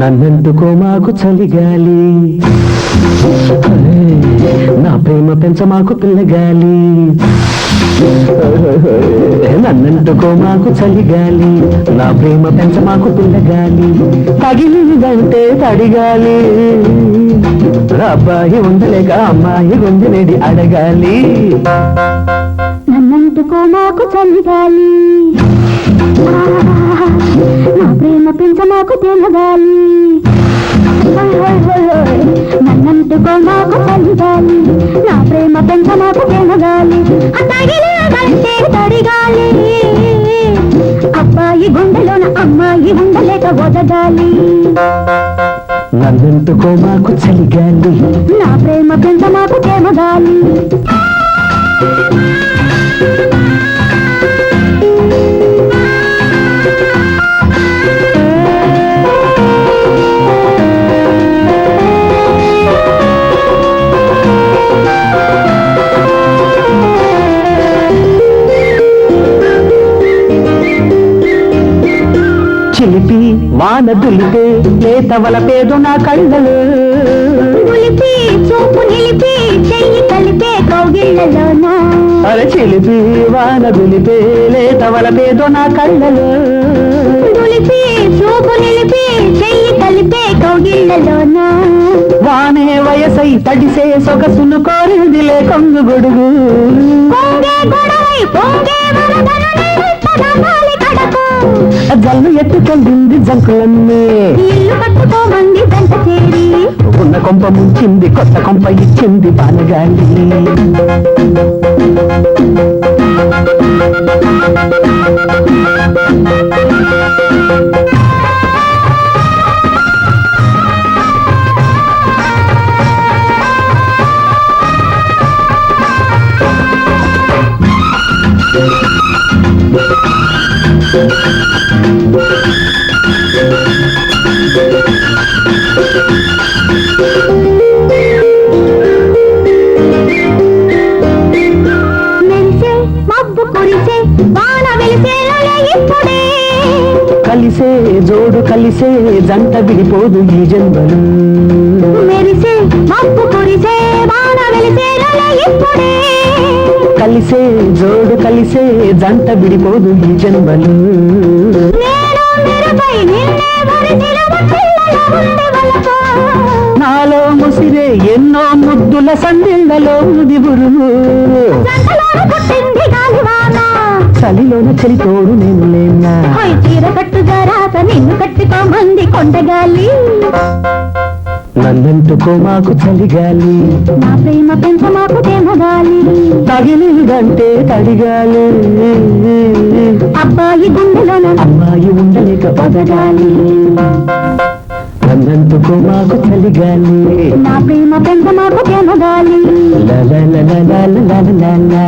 నన్నెందుకో మాకు చలిగాలి నా ప్రేమ పెంచ మాకు పిల్లగాలి నన్నెందుకో మాకు చలిగాలి నా ప్రేమ పెంచ మాకు పిల్లగాలి తగిలిందంటే తడిగాలి. అబ్బాయి ఉండలేక అమ్మాయి గుంజనేది అడగాలి. నన్నంటుకో మాకు చలిగాలి. నా ప్రేమ పెంచ మాకు తెలగాలి నన్నంటుకో మాకు చలిగాలి. నా ప్రేమ పెంచ మాకు తెలగాలి తడిగాలి. అబ్బాయి గుండెలోన అమ్మాయి ఉండలేక వదగాలి. నన్నంటుకో మాకు చలిగాలి. నా ప్రేమ పెంచ మాకు తెలగాలి చిలిపి వాన దులిపే లేత వలపేదో నా కళ్ళలో. నిలిపి చూపు నిలిపి చెయ్యి కలిపే కౌగిళ్ళలోన? అరే చిలిపి వాన దులిపే లేత వలపేదో నా కళ్ళలో. నిలిపి చూపు నిలిపి చెయ్యి కలిపే కౌగిళ్ళలోన? వానే వయసై తడిసే సొగసును కోరిందిలే కొంగు గొడుగు. పొంగే గొడవై పొంగే జల్లు ఎత్తుకెళ్ళింది జంకులన్నీ. ఇల్లు కట్టుకోమంది జంట చేరి. ఉన్న కొంప ముంచింది కొత్త కొంప ఇచ్చింది బానగాలి మెరిసే మబ్బు కలిసే జోడు కలిసే జంట విడిపోదు ఈ జన్మలు. మెరిసే కురిసే వాన వెలిసేలే ఇప్పుడే. కలిసే జోడు కలిసే జంట విడిపోదు ఈ జన్మలు. నాలో ముసిరే ఎన్నో ముద్దుల సందిళ్ళలో గాలివాన. చలిలోన చలితోడు నేను లేనా చీర కట్టుగా రాత నిన్ను కట్టుకోమంది కొండగాలి నన్నంటుకో మాకు చలిగాలి నా ప్రేమ పెంచ మాకు తేమగాలి తగిలిందంటే తడిగాలి. అబ్బాయి గుండెలోన అమ్మాయి ఉండలేక బతగాలి నన్నంటుకో మాకు చలిగాలి నా ప్రేమ పెంచ మాకు తేమగాలి లా లా లా లా లా లా లా లా లా.